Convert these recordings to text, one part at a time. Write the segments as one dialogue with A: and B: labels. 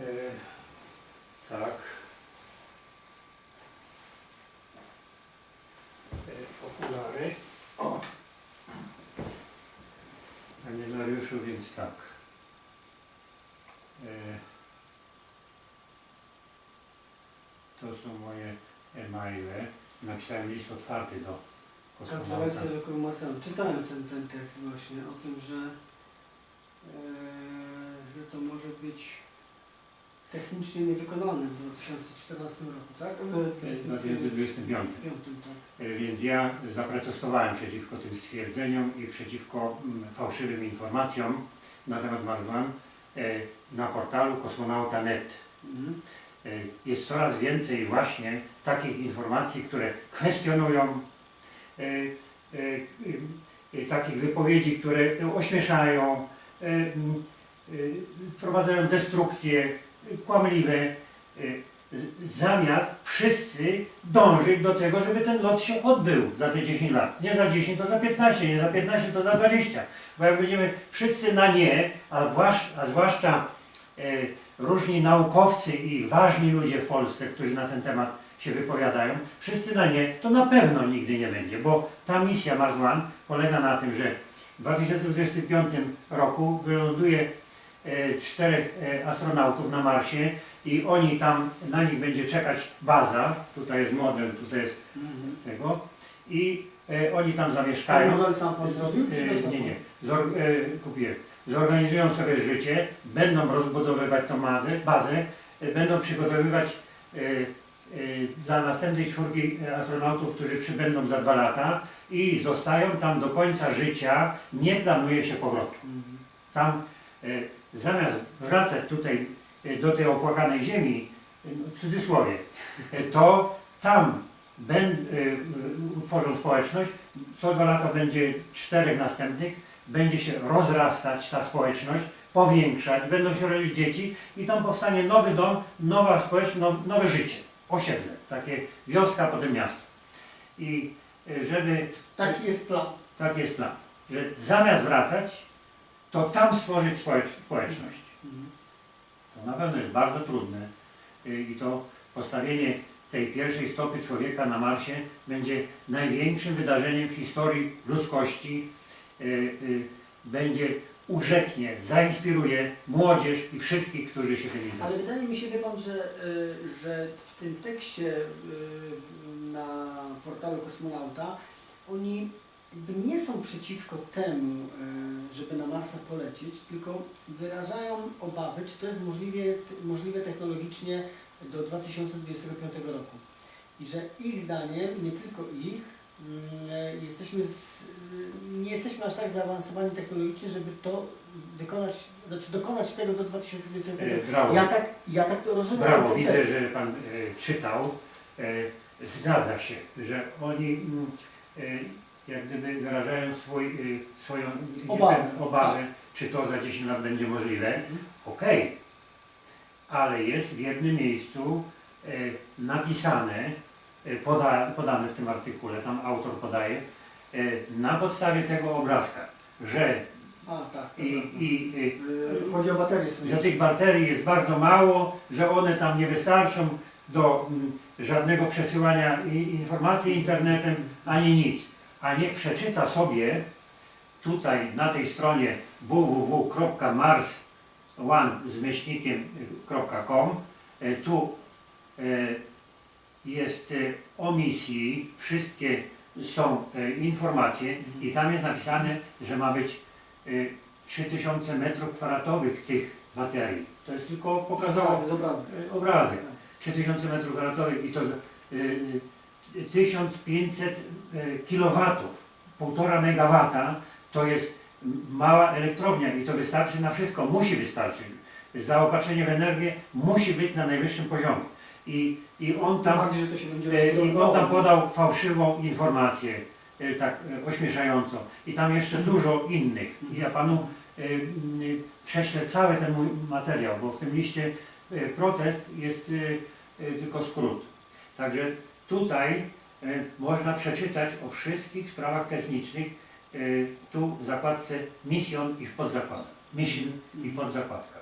A: E, tak. E, okulary. O. Panie Mariuszu, więc tak. E, to są moje e-maile. Napisałem list otwarty do kosmonauta.
B: Kontrowersja wokół. Czytałem ten, ten tekst właśnie o tym, że, że to może być technicznie niewykonalne w 2014 roku, tak? W
A: W 2025.
B: tak.
A: E, Więc ja zaprotestowałem przeciwko tym stwierdzeniom i przeciwko mm, fałszywym informacjom na temat Marzłan e, na portalu kosmonauta.net.
B: Mhm.
A: E, Jest coraz więcej właśnie takich informacji, które kwestionują takich wypowiedzi, które ośmieszają, wprowadzają destrukcje e, kłamliwe, z- zamiast wszyscy dążyć do tego, żeby ten lot się odbył za te 10 lat. Nie za 10, to za 15, nie za 15, to za 20. Bo jak będziemy wszyscy na nie, a, zwłasz, a zwłaszcza e, różni naukowcy i ważni ludzie w Polsce, którzy na ten temat się wypowiadają, wszyscy na nie, to na pewno nigdy nie będzie, bo ta misja One polega na tym, że w 2025 roku wyląduje czterech e, astronautów na Marsie i oni tam, na nich będzie czekać baza, tutaj jest model, tutaj jest
B: Mhm.
A: tego i e, oni tam
B: Pan
A: zamieszkają.
B: model sam pan zrobił, czy
A: E, Nie, nie. Zor, e, kupiłem. Zorganizują sobie życie, będą rozbudowywać tą bazę, bazę e, będą przygotowywać e, e, dla następnej czwórki e, astronautów, którzy przybędą za dwa lata i zostają tam do końca życia. Nie planuje się powrotu.
B: Mhm.
A: Tam e, zamiast wracać tutaj e, do tej opłakanej ziemi, e, w cudzysłowie, e, to tam ben, utworzą społeczność, co dwa lata będzie czterech następnych, będzie się rozrastać ta społeczność, powiększać, będą się rodzić dzieci i tam powstanie nowy dom, nowa społeczność, now- nowe życie, osiedle, takie wioska, potem miasto. I żeby
B: Taki jest plan.
A: tak jest plan, że zamiast wracać, to tam stworzyć społecz społeczność. To na pewno jest bardzo trudne y, i to postawienie tej pierwszej stopy człowieka na Marsie będzie największym wydarzeniem w historii ludzkości. Y, y, Będzie urzeknie, zainspiruje młodzież i wszystkich, którzy się tym
B: Ale
A: interesują.
B: wydaje mi się, wie Pan, że, że w tym tekście na portalu Kosmonauta oni jakby nie są przeciwko temu, y, żeby na Marsa polecieć, tylko wyrażają obawy, czy to jest możliwie, możliwe technologicznie do 2025 roku. I że ich zdaniem, nie tylko ich, mm, jesteśmy z, nie jesteśmy aż tak zaawansowani technologicznie, żeby to wykonać, znaczy dokonać tego do 2025
A: Y, Brawo,
B: ja tak, ja tak to rozumiem.
A: brawo. widzę, że Pan czytał. Zgadza się, że oni mm, jak gdyby wyrażają swój, y, swoją
B: Obawy,
A: obawę, czy to za 10 lat będzie możliwe.
B: Mhm.
A: Okej, ale jest w jednym miejscu e, napisane, poda, podane w tym artykule, tam autor podaje, na podstawie tego obrazka, że,
B: A, tak.
A: i, i,
B: Yy, Chodzi o baterię
A: e, że tych baterii jest bardzo mało, że one tam nie wystarczą do mm, żadnego przesyłania informacji internetem, ani nic. A niech przeczyta sobie tutaj na tej stronie www.mars1 z myślnikiem.com e, tu e, jest e, o misji, wszystkie są e, informacje i tam jest napisane, że ma być e, 3000 metrów kwadratowych tych baterii. To jest tylko pokazało
B: Tak,
A: e, obrazek. 3000 metrów kwadratowych i to z- y, y, 1500 kilowatów, 1,5 megawata to jest mała elektrownia i to wystarczy na wszystko, musi wystarczyć. Zaopatrzenie w energię musi być na najwyższym poziomie. I, i on tam
B: bardziej, że to się będzie
A: E, I on tam podał fałszywą informację, e, tak e, ośmieszającą. I tam jeszcze dużo innych. I ja panu prześlę cały ten mój materiał, bo w tym liście protest jest tylko skrót. Także tutaj można przeczytać o wszystkich sprawach technicznych e, tu w zakładce Mission i w podzakładach. Mission i podzakładka.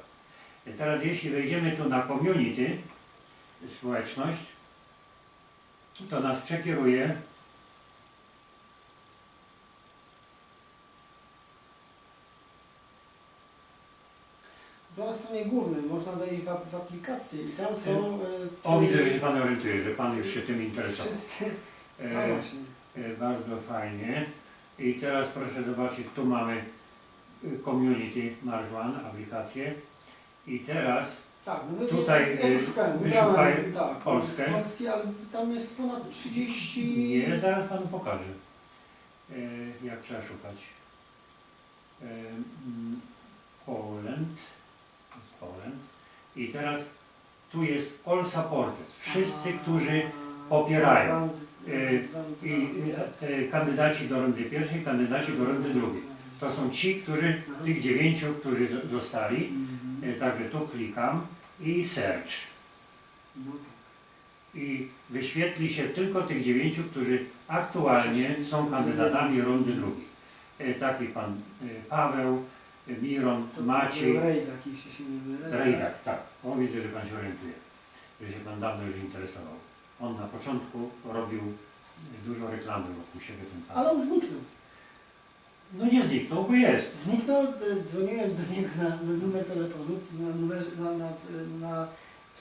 A: E, Teraz jeśli wejdziemy tu na community, społeczność, to nas przekieruje
B: Na stronie głównej można wejść w, w aplikację i tam są... e,
A: O, widzę, że się Pan orientuje, że Pan już się tym interesował.
B: Wszyscy...
A: E,
B: właśnie.
A: e, bardzo fajnie. I teraz proszę zobaczyć, tu mamy y, Community March One, aplikację. I teraz
B: Tak, no wy,
A: Tutaj,
B: ja, ja
A: y,
B: poszukałem,
A: wyszukaj
B: wybrałem tak,
A: Polskę.
B: z Polski, ale tam jest ponad 30...
A: nie, zaraz Panu pokażę, e, jak trzeba szukać. E, mm, Poland, Poland. I teraz tu jest all supporters, wszyscy, którzy popierają. Y, i e, e, kandydaci do rundy pierwszej, kandydaci do rundy drugiej. To są ci, którzy, tych dziewięciu, którzy zo- zostali.
B: Mhm.
A: Także tu klikam i search.
B: No tak.
A: I wyświetli się tylko tych dziewięciu, którzy aktualnie są kandydatami rundy drugiej. Taki pan Paweł, Miron,
B: To
A: Maciej,
B: Rejdak, jeśli się nie mylę.
A: Rejdak, tak. O, widzę, że pan się orientuje, że się pan dawno już interesował. On na początku robił dużo reklamy wokół siebie ten pan.
B: Ale on zniknął.
A: No nie zniknął, bo jest.
B: Zniknął, e, dzwoniłem do niego na, na numer telefonu, na numerze, na, na, na,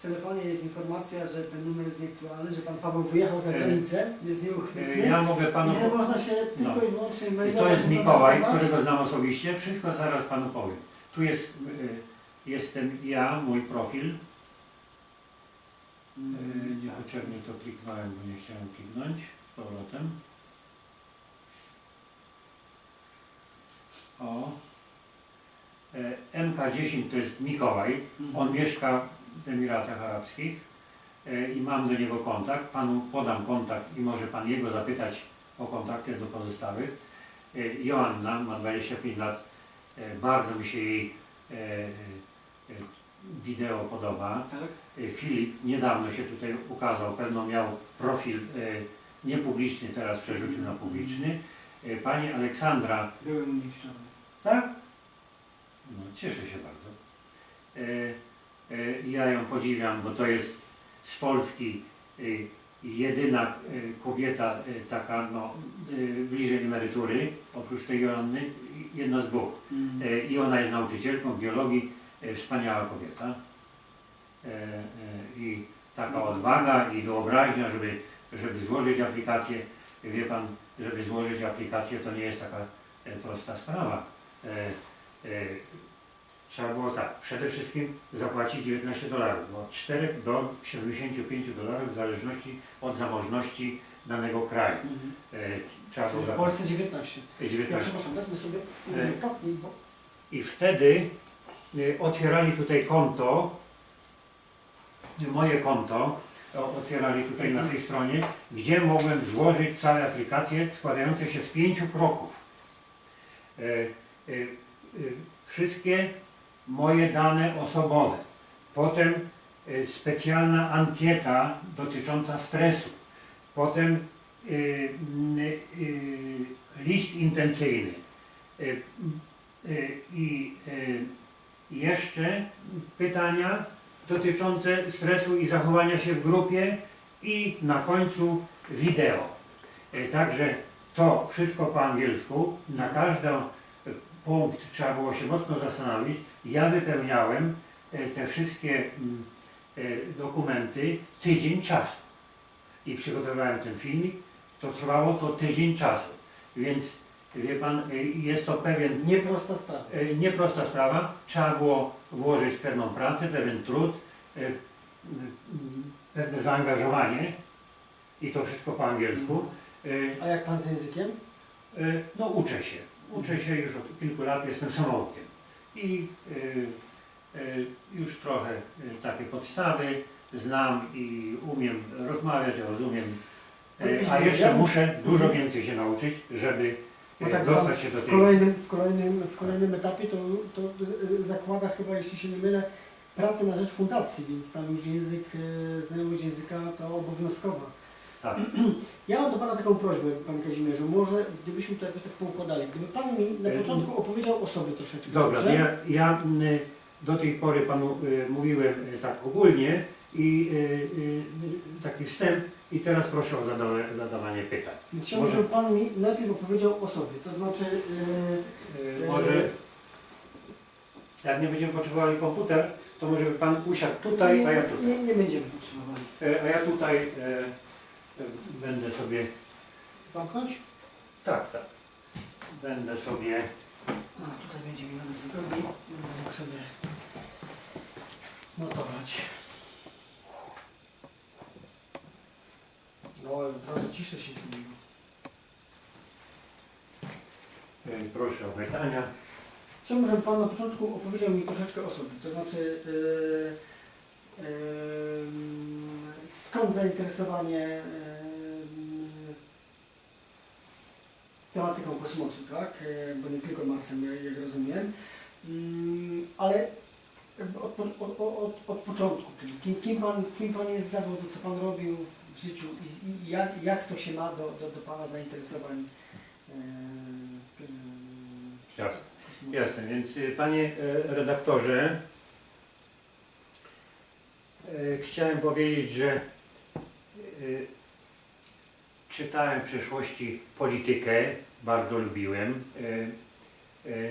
B: telefonie jest informacja, że ten numer jest nieaktualny, że pan Paweł wyjechał za granicę, jest nieuchwytny
A: Ja mogę panu...
B: i że można się tylko
A: No.
B: i wyłącznie
A: I
B: mailować.
A: to jest Mikołaj,
B: kontaktować.
A: którego znam osobiście. Wszystko zaraz panu powiem. Tu jest, e, jestem ja, mój profil.
B: Mm,
A: Niepotrzebnie to kliknąłem, bo nie chciałem kliknąć z powrotem. O. E, MK10 to jest Mikołaj.
B: Mhm.
A: On mieszka w Emiratach Arabskich e, i mam do niego kontakt. Panu podam kontakt i może Pan jego zapytać o kontakty do pozostałych. E, Joanna ma 25 lat. E, Bardzo mi się jej wideo podoba.
B: Tak?
A: Filip niedawno się tutaj ukazał, pewno miał profil niepubliczny, teraz przerzucił na publiczny. Pani Aleksandra
B: Byłem u niej wczoraj.
A: tak? No, cieszę się bardzo. E, ja ją podziwiam, bo to jest z Polski e, jedyna e, kobieta taka no, bliżej emerytury, oprócz tej Joanny, jedna z dwóch. E, I ona jest nauczycielką biologii, wspaniała kobieta. I taka odwaga i wyobraźnia, żeby, żeby złożyć aplikację. Wie Pan, żeby złożyć aplikację to nie jest taka prosta sprawa. E, e, Trzeba było tak, przede wszystkim zapłacić 19 dolarów, od 4 do 75 dolarów w zależności od zamożności danego kraju.
B: Mhm.
A: E, Trzeba
B: Czyli
A: było
B: w Polsce 19. Ja
A: 19.
B: przepraszam, wezmę sobie
A: E.
B: bo
A: I wtedy y, otwierali tutaj konto, moje konto, otwierali tutaj na tej stronie, gdzie mogłem złożyć całe aplikacje składające się z pięciu kroków. E, e, e, Wszystkie moje dane osobowe. Potem e, specjalna ankieta dotycząca stresu. Potem m, e, list intencyjny. Y, I y, jeszcze pytania dotyczące stresu i zachowania się w grupie i na końcu wideo. Y, Także to wszystko po angielsku. Na każdy y, punkt trzeba było się mocno zastanowić. Ja wypełniałem y, te wszystkie mm, y, dokumenty tydzień czasu. I przygotowałem ten filmik. To trwało to tydzień czasu. Więc wie Pan, y, jest to pewien
B: nieprosta sprawa.
A: E, Nieprosta sprawa, trzeba było włożyć pewną pracę, pewien trud, e, pewne zaangażowanie i to wszystko po angielsku. E,
B: A jak pan z językiem?
A: e, No uczę się, uczę się już od kilku lat, jestem samoukiem i e, e, już trochę e, takie podstawy znam i umiem rozmawiać, rozumiem, E, a jeszcze muszę dużo więcej się nauczyć, żeby
B: Bo
A: e,
B: tak
A: dostać się do
B: w
A: tej
B: kolejnym, w kolejnym, w kolejnym etapie to, to zakłada chyba, jeśli się nie mylę, pracę na rzecz fundacji, więc tam już język, e, znajomość języka to obowiązkowa.
A: Tak.
B: Ja mam do Pana taką prośbę, Panie Kazimierzu, może gdybyśmy to jakoś tak poukładali, gdyby Pan mi na
A: E,
B: początku opowiedział o sobie troszeczkę,
A: Dobra,
B: dobrze?
A: ja, ja do tej pory Panu y, mówiłem y, tak ogólnie i y, y, taki wstęp i teraz proszę o zadawanie, zadawanie pytań.
B: Więc chciałbym,
A: Może-
B: żeby Pan mi najpierw opowiedział o sobie, to znaczy...
A: Y,
B: Yy,
A: Może jak nie będziemy potrzebowali komputer, to może by Pan usiadł tutaj, a ja tutaj.
B: nie, nie będziemy potrzebowali.
A: E, A ja tutaj e, będę sobie,
B: Zamknąć?
A: tak, tak, będę sobie,
B: A, tutaj będzie mi nawet wygodniej. Będę mógł sobie notować. No, ale trochę ciszę się zrobiło.
A: e, proszę o pytania.
B: Chciałbym, żeby Pan na początku opowiedział mi troszeczkę o sobie. To znaczy, yy, yy, skąd zainteresowanie tematyką kosmosu, tak? Yy, bo nie tylko Marsem, jak, rozumiem. Yy, ale od, od, od, od początku, czyli kim, kim, pan, kim Pan jest z zawodu, co Pan robił w życiu i, i jak, jak to się ma do, do, do Pana zainteresowań yy,
A: Jasne. Jasne, więc y, Panie e, redaktorze, e, chciałem powiedzieć, że e, czytałem w przeszłości politykę, bardzo lubiłem e, e,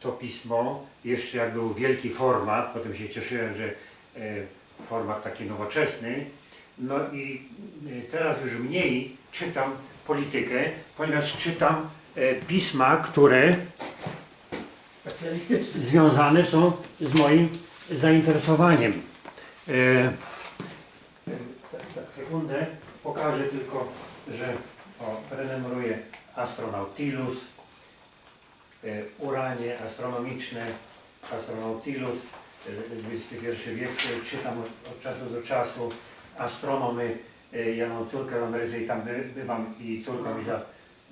A: to pismo, jeszcze jak był wielki format, potem się cieszyłem, że e, format taki nowoczesny, no i teraz już mniej czytam politykę, ponieważ czytam pisma, które związane są z moim zainteresowaniem. Tak, tak, sekundę, pokażę tylko, że o, prenumeruję Astronautilus, e, Uranie astronomiczne, Astronautilus, e, XXI wiek, e, czytam od, czasu do czasu, astronomy, e, ja mam córkę w Ameryce i tam by, bywam i córka mi za,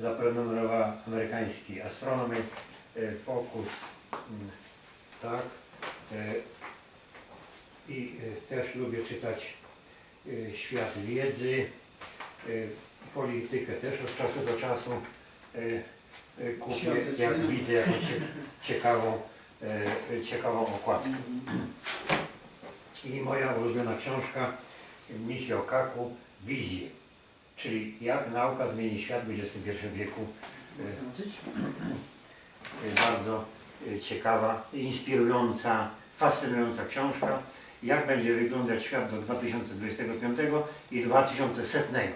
A: zaprenumerowała amerykański astronomy, e, Focus, Mm, Tak. E, I e, też lubię czytać e, świat wiedzy, e, politykę też od czasu do czasu e, e, kupię, jak widzę jakąś cie- ciekawą, e, ciekawą okładkę. I moja ulubiona książka Michio Kaku Wizje, czyli jak nauka zmieni świat w XXI wieku.
B: Zobaczyć?
A: Y, bardzo y, ciekawa, inspirująca, fascynująca książka. Jak będzie wyglądać świat do 2025 i 2100. Y,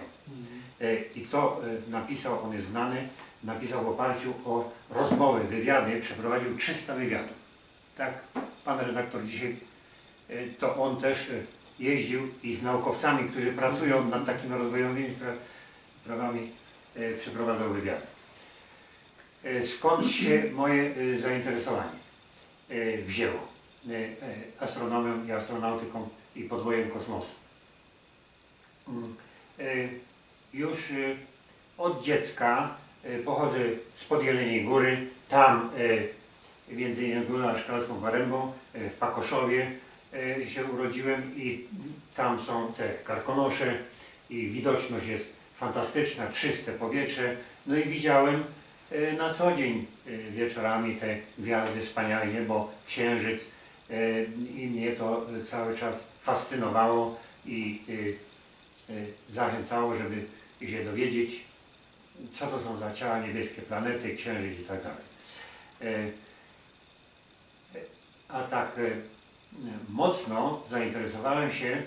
A: I kto y, napisał, on jest znany, napisał w oparciu o rozmowy, wywiady, przeprowadził 300 wywiadów. Tak, pan redaktor dzisiaj, y, to on też jeździł i z naukowcami, którzy pracują nad takimi rozwojowymi spra- sprawami, przeprowadzał wywiady. E, skąd się moje e, zainteresowanie e, wzięło e, e, astronomią i astronautyką i podbojem kosmosu. Już e, od dziecka e, pochodzę spod Jeleniej Góry, tam e, między innymi byłem szkolską Warębą w Pakoszowie się urodziłem i tam są te karkonosze i widoczność jest fantastyczna, czyste powietrze. No i widziałem na co dzień wieczorami te gwiazdy, wspaniałe niebo, księżyc i mnie to cały czas fascynowało i zachęcało, żeby się dowiedzieć, co to są za ciała niebieskie, planety, księżyc i tak dalej. E, e, A tak e, mocno zainteresowałem się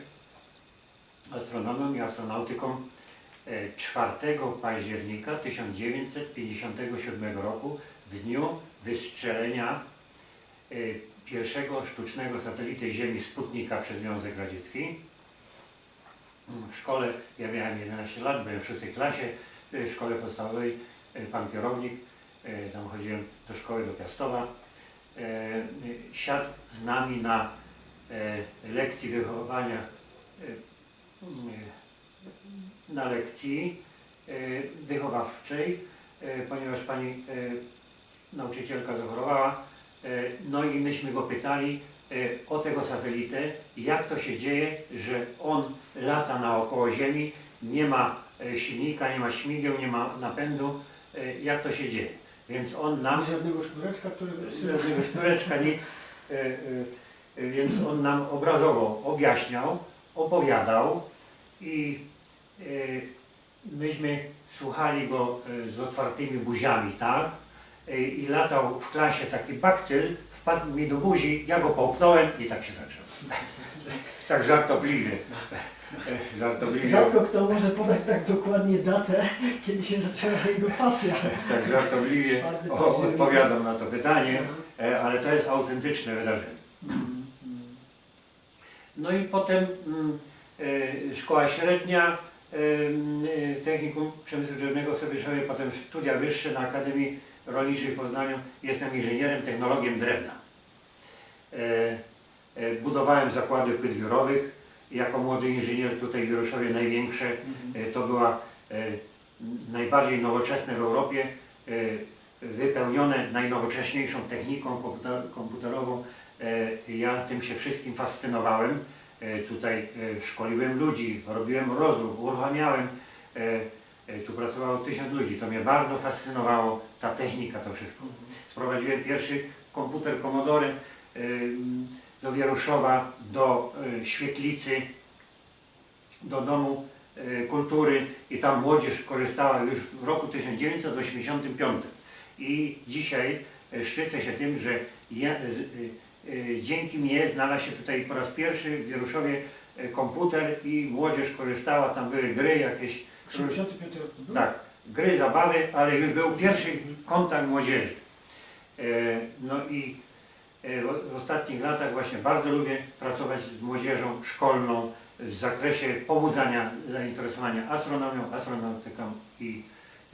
A: astronomią i astronautyką e, 4 października 1957 roku w dniu wystrzelenia pierwszego sztucznego satelity Ziemi Sputnika przez Związek Radziecki. W szkole, ja miałem 11 lat, byłem w szóstej klasie, e, w szkole podstawowej, e, pan kierownik, e, tam chodziłem do szkoły do Piastowa, siadł z nami na lekcji wychowania e, na lekcji wychowawczej, ponieważ pani nauczycielka zachorowała. No i myśmy go pytali o tego satelitę, jak to się dzieje, że on lata naokoło Ziemi, nie ma e, silnika, nie ma śmigieł, nie ma napędu, e, jak to się dzieje. Więc on nam
B: Żadnego sznureczka, który
A: żadnego szpileczka, nic. więc on nam obrazowo objaśniał, opowiadał i myśmy słuchali go z otwartymi buziami, tak? I latał w klasie taki bakcyl, wpadł mi do buzi, ja go połknąłem i tak się zaczęło. tak żartobliwie. Żartobliwie.
B: Rzadko kto może podać tak dokładnie datę, kiedy się zaczęła jego pasja.
A: Tak żartobliwie o, odpowiadam na to pytanie, e, ale to jest autentyczne wydarzenie. No i potem mm, e, szkoła średnia, e, Technikum Przemysłu Drzewnego w Sobieszowie, potem studia wyższe na Akademii Rolniczej w Poznaniu. Jestem inżynierem, technologiem drewna. E, e, budowałem zakłady płyt wiórowych. Jako młody inżynier tutaj w Wieruszowie największe E, To była najbardziej nowoczesne w Europie, wypełnione najnowocześniejszą techniką komputer, komputerową. Ja tym się wszystkim fascynowałem. Tutaj szkoliłem ludzi, robiłem rozruch, uruchamiałem. Tu pracowało tysiąc ludzi. To mnie bardzo fascynowało, ta technika, to wszystko. Sprowadziłem pierwszy komputer Commodore e, do Wieruszowa, do e, świetlicy, do domu e, kultury i tam młodzież korzystała już w roku 1985. I dzisiaj szczycę się tym, że ja, dzięki mnie znalazł się tutaj po raz pierwszy w Wieruszowie komputer i młodzież korzystała, tam były gry jakieś,
B: 65 rok to był?
A: tak, gry, zabawy, ale już był pierwszy kontakt młodzieży. E, No i e, w, ostatnich latach właśnie bardzo lubię pracować z młodzieżą szkolną w zakresie pobudzania zainteresowania astronomią, astronautyką i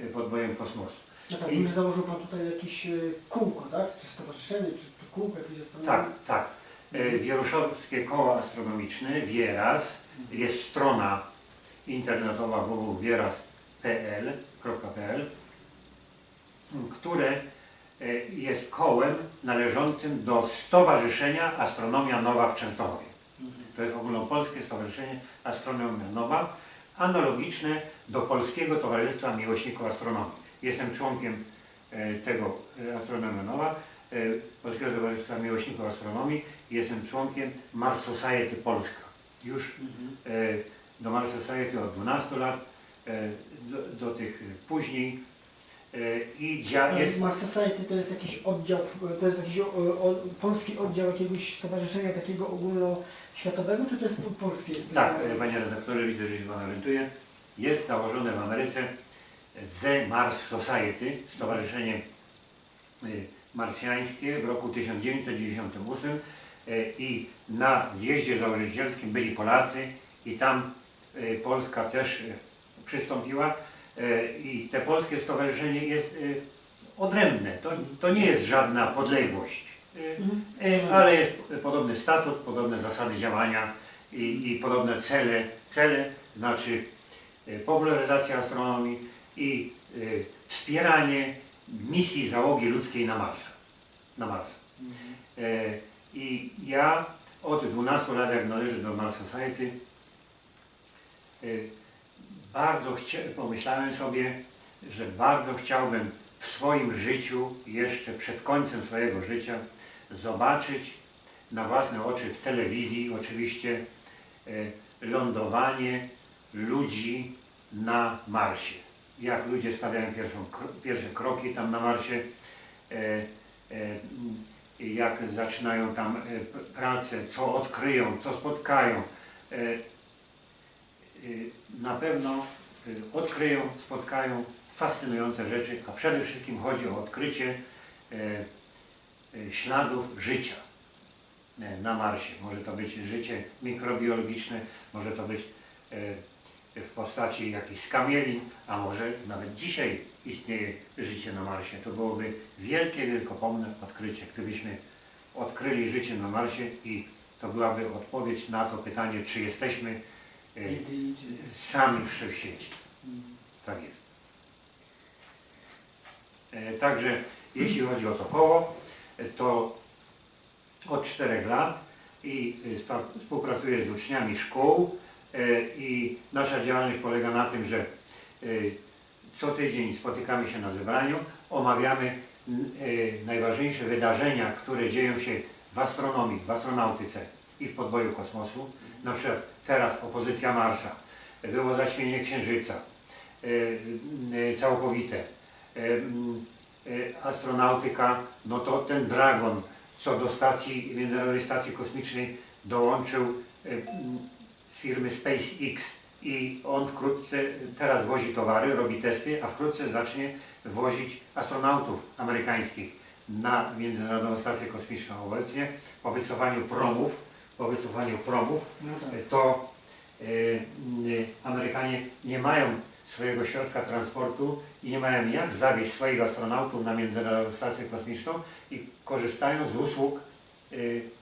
A: e, podbojem kosmosu.
B: No tak,
A: I-
B: już założył Pan tutaj jakieś kółko, tak? Czy stowarzyszenie, czy, czy kółko jakieś astronomii?
A: Tak, tak. E, Wieruszowskie Koło Astronomiczne, Wieraz, jest strona internetowa www.wieraz.pl, które e, jest kołem należącym do Stowarzyszenia Astronomia Nowa w Częstochowie.
B: Mhm.
A: To jest ogólnopolskie Stowarzyszenie Astronomia Nowa, analogiczne do Polskiego Towarzystwa Miłośników Astronomii. Jestem członkiem e, tego e, Astronomia Nowa, Polskiego Towarzystwa Miłośników Astronomii. Jestem członkiem Mars Society Polska. Już
B: Mhm.
A: e, do Mars Society od 12 lat, e, do, do tych później. E, I dzia,
B: A
A: jest,
B: Mars Society to jest jakiś oddział, to jest jakiś o, o, polski oddział jakiegoś stowarzyszenia takiego ogólnoświatowego, czy to jest polskie?
A: Tak, e, panie redaktorze, widzę, że się pan orientuje. Jest założone w Ameryce The Mars Society, stowarzyszenie e, marsjańskie w roku 1998 e, i na zjeździe założycielskim byli Polacy i tam e, Polska też e, przystąpiła e, i te polskie stowarzyszenie jest e, odrębne, to, to nie jest żadna podległość. E,
B: Mhm.
A: E, Ale jest podobny statut, podobne zasady działania i, i podobne cele. Cele znaczy e, popularyzacja astronomii i e, wspieranie misji załogi ludzkiej na Marsa. Na Marsa.
B: Mhm.
A: E, I ja od 12 lat, jak należę do Mars Society, e, bardzo chcia- pomyślałem sobie, że bardzo chciałbym w swoim życiu, jeszcze przed końcem swojego życia, zobaczyć na własne oczy w telewizji oczywiście e, lądowanie ludzi na Marsie. Jak ludzie stawiają pierwszą, pierwsze kroki tam na Marsie, m, jak zaczynają tam pracę, co odkryją, co spotkają. E, Na pewno e, odkryją, spotkają fascynujące rzeczy, a przede wszystkim chodzi o odkrycie e, śladów życia na Marsie. Może to być życie mikrobiologiczne, może to być w postaci jakichś skamieli, a może nawet dzisiaj istnieje życie na Marsie. To byłoby wielkie, wielkopomne odkrycie, gdybyśmy odkryli życie na Marsie i to byłaby odpowiedź na to pytanie, czy jesteśmy sami w wszechświecie. Tak jest. E, Także jeśli chodzi o to koło, to od 4 lat i spa- współpracuję z uczniami szkół e, i nasza działalność polega na tym, że e, co tydzień spotykamy się na zebraniu, omawiamy najważniejsze wydarzenia, które dzieją się w astronomii, w astronautyce i w podboju kosmosu. Na przykład teraz opozycja Marsa, było zaćmienie Księżyca. E, e, całkowite, e, astronautyka, no to ten Dragon, co do stacji, Międzynarodowej Stacji Kosmicznej dołączył z firmy SpaceX i on wkrótce teraz wozi towary, robi testy, a wkrótce zacznie wozić astronautów amerykańskich na Międzynarodową Stację Kosmiczną obecnie po wycofaniu promów, po wycofaniu promów
B: No tak.
A: to e, y, Amerykanie nie mają swojego środka transportu i nie mają jak zawieźć swoich astronautów na Międzynarodową Stację Kosmiczną i korzystają z usług y,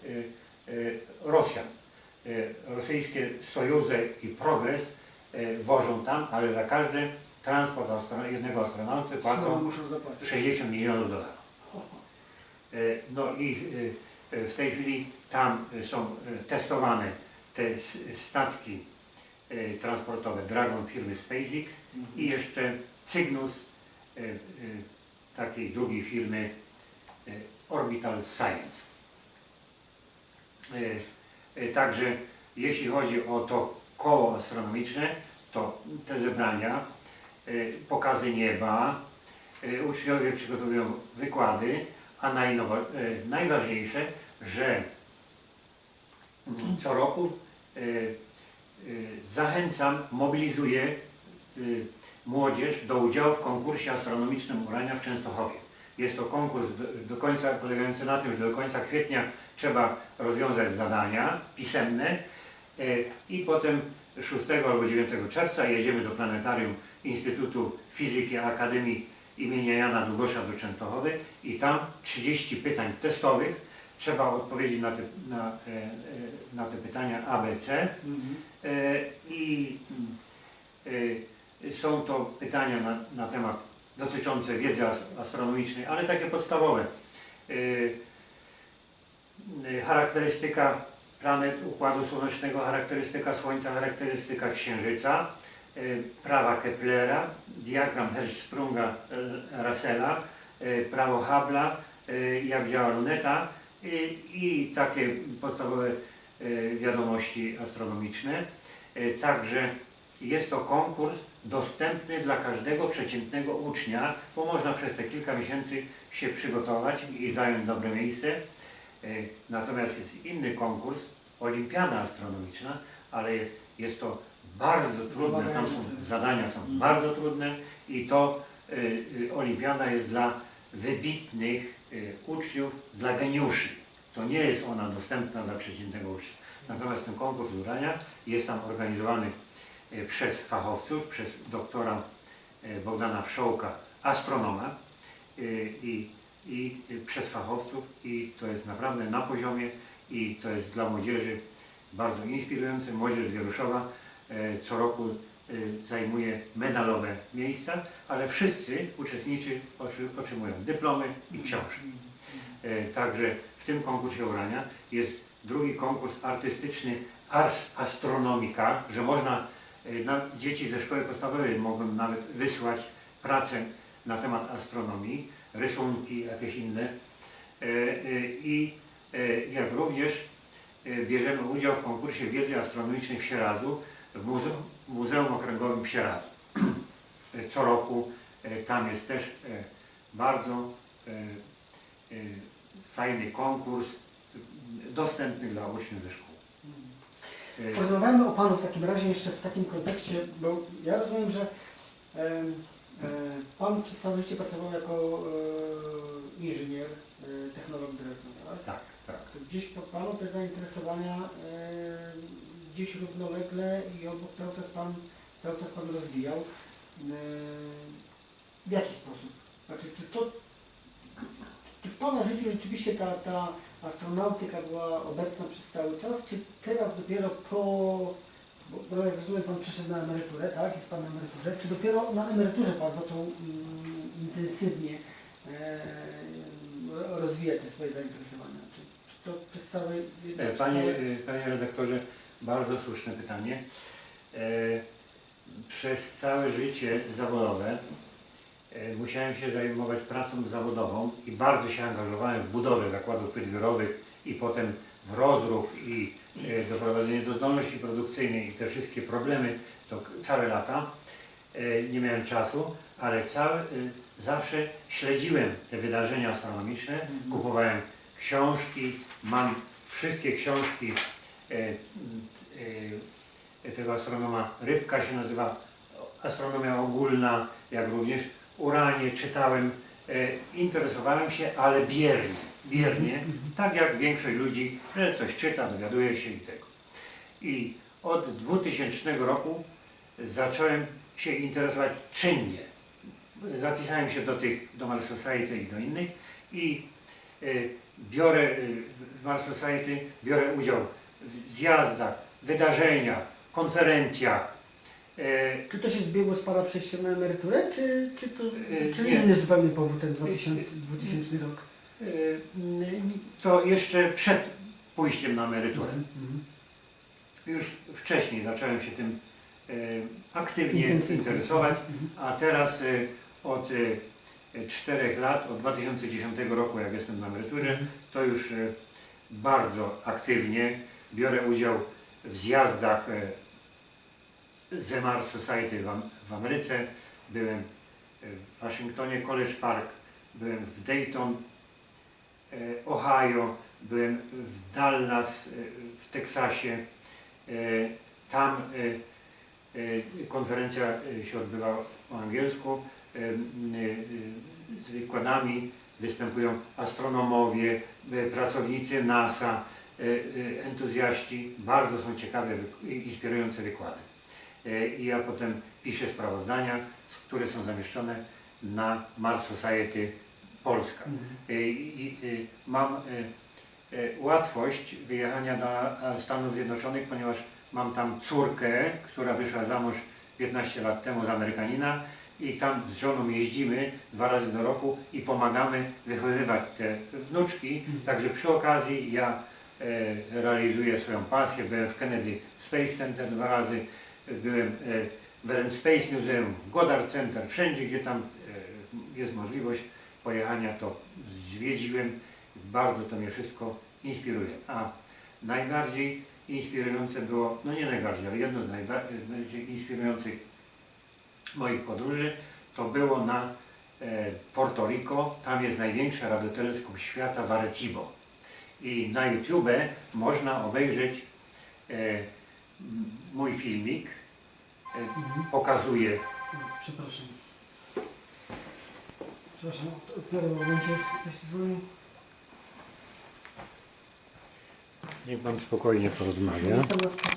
A: y, y, Rosjan. Y, Rosyjskie Sojuzy i Progres y, wożą tam, ale za każdy transport astro- jednego astronauty płacą
B: muszą zapłacić.
A: 60 milionów dolarów. E, No i e, e, w tej chwili tam e, są e, testowane te statki e, transportowe Dragon firmy SpaceX i jeszcze Cygnus takiej drugiej firmy Orbital Science. Także jeśli chodzi o to koło astronomiczne, to te zebrania, pokazy nieba, uczniowie przygotowują wykłady, a najważniejsze, że mm, co roku e, e, zachęcam, mobilizuję e, młodzież do udziału w konkursie astronomicznym Urania w Częstochowie. Jest to konkurs do, końca, polegający na tym, że do końca kwietnia trzeba rozwiązać zadania pisemne i potem 6 albo 9 czerwca jedziemy do planetarium Instytutu Fizyki Akademii imienia Jana Długosza do Częstochowy i tam 30 pytań testowych. Trzeba odpowiedzieć na te, na, e, e, na te pytania ABC.
B: Mhm.
A: E, I są to pytania na, na temat dotyczące wiedzy as- astronomicznej, ale takie podstawowe. Charakterystyka planet Układu Słonecznego, charakterystyka Słońca, charakterystyka Księżyca, prawa Keplera, diagram Hertzsprunga Russella, e, prawo Hubble'a, e, jak działa luneta i, i takie podstawowe e, wiadomości astronomiczne. E, Także jest to konkurs dostępny dla każdego przeciętnego ucznia, bo można przez te kilka miesięcy się przygotować i zająć dobre miejsce. Natomiast jest inny konkurs, olimpiada astronomiczna, ale jest, jest to bardzo trudne, tam są zadania są
B: Mhm.
A: bardzo trudne i to y, y, olimpiada jest dla wybitnych y, uczniów, dla geniuszy. To nie jest ona dostępna dla przeciętnego ucznia. Natomiast ten konkurs urania jest tam organizowany y, przez fachowców, przez doktora y, Bogdana Wszołka, astronoma i, i przez fachowców i to jest naprawdę na poziomie i to jest dla młodzieży bardzo inspirujące. Młodzież Wieruszowa co roku zajmuje medalowe miejsca, ale wszyscy uczestnicy otrzymują dyplomy i książki. E, Także w tym konkursie urania jest drugi konkurs artystyczny Ars Astronomica, że można, na, dzieci ze szkoły podstawowej mogą nawet wysłać pracę na temat astronomii, rysunki, jakieś inne. I jak również bierzemy udział w konkursie wiedzy astronomicznej w Sieradzu, Muzeum, Muzeum Okręgowym w Sieradzu. E, Co roku e, tam jest też e, bardzo fajny konkurs, dostępny dla uczniów ze szkół.
B: Porozmawiajmy o Panu w takim razie jeszcze w takim kontekście, bo ja rozumiem, że Pan przez całe życie pracował jako inżynier, technolog dyrektor, tak?
A: Tak, tak.
B: To gdzieś po Panu te zainteresowania gdzieś równolegle i obok cały czas Pan, cały czas Pan rozwijał. E, w jaki sposób? Znaczy, czy to czy w Pana życiu rzeczywiście ta, ta astronautyka była obecna przez cały czas, czy teraz dopiero po, bo, bo jak rozumiem Pan przeszedł na emeryturę, tak? Jest Pan na emeryturze, czy dopiero na emeryturze Pan zaczął mm, intensywnie e, rozwijać te swoje zainteresowania? Czy, czy to przez całe...
A: E,
B: przez
A: Panie,
B: całe-
A: e, panie redaktorze, bardzo słuszne pytanie. E, Przez całe życie zawodowe e, musiałem się zajmować pracą zawodową i bardzo się angażowałem w budowę zakładów płyt wiórowych i potem w rozruch i e, doprowadzenie do zdolności produkcyjnej i te wszystkie problemy, to całe lata. Nie miałem czasu, ale cały, zawsze śledziłem te wydarzenia astronomiczne, kupowałem książki, mam wszystkie książki tego astronoma, Rybka się nazywa, astronomia ogólna, jak również Uranie czytałem, e, interesowałem się, ale biernie, biernie, tak jak większość ludzi, że coś czyta, dowiaduje się i tego. I od 2000 roku zacząłem się interesować czynnie. Zapisałem się do tych, do Mars Society i do innych i e, biorę w Mars Society, biorę udział w zjazdach, wydarzeniach, konferencjach. E,
B: Czy to się zbiegło z Pana przejściem na emeryturę, czy, czy, to,
A: E,
B: czy
A: nie.
B: inny zupełnie powód ten 2000, 2000 rok?
A: e, To jeszcze przed pójściem na emeryturę.
B: Mhm.
A: Już wcześniej zacząłem się tym aktywnie
B: Intensywnie.
A: interesować,
B: Mhm.
A: a teraz od czterech lat, od 2010 roku, jak jestem na emeryturze, to już bardzo aktywnie biorę udział w zjazdach e, The Mars Society w, Am- w Ameryce. Byłem e, w Waszyngtonie College Park, byłem w Dayton, e, Ohio, byłem w Dallas, w Teksasie. Tam konferencja się odbywała po angielsku. Z wykładami występują astronomowie, pracownicy NASA, entuzjaści. Bardzo są ciekawe, i inspirujące wykłady. E, I ja potem piszę sprawozdania, które są zamieszczone na Mars Society Polska.
B: Mhm.
A: E, I mam e, e, łatwość wyjechania do e, Stanów Zjednoczonych, ponieważ mam tam córkę, która wyszła za mąż 15 lat temu z Amerykanina i tam z żoną jeździmy dwa razy do roku i pomagamy wychowywać te wnuczki. Także przy okazji ja e, realizuję swoją pasję. Byłem w Kennedy Space Center dwa razy, byłem e, w and Space Museum, w Goddard Center, wszędzie gdzie tam e, jest możliwość pojechania to zwiedziłem. Bardzo to mnie wszystko inspiruje. A najbardziej inspirujące było, no nie najbardziej, ale jedno z najbardziej inspirujących moich podróży to było na e, Porto Rico. Tam jest największy radioteleskop świata w Arecibo. I na YouTube można obejrzeć e, mój filmik. E,
B: Mhm.
A: pokazuje
B: Przepraszam. Przepraszam, w pewnym momencie ktoś dzwonił.
A: Niech Pan spokojnie porozmawia.
B: Jestem na spotkaniu.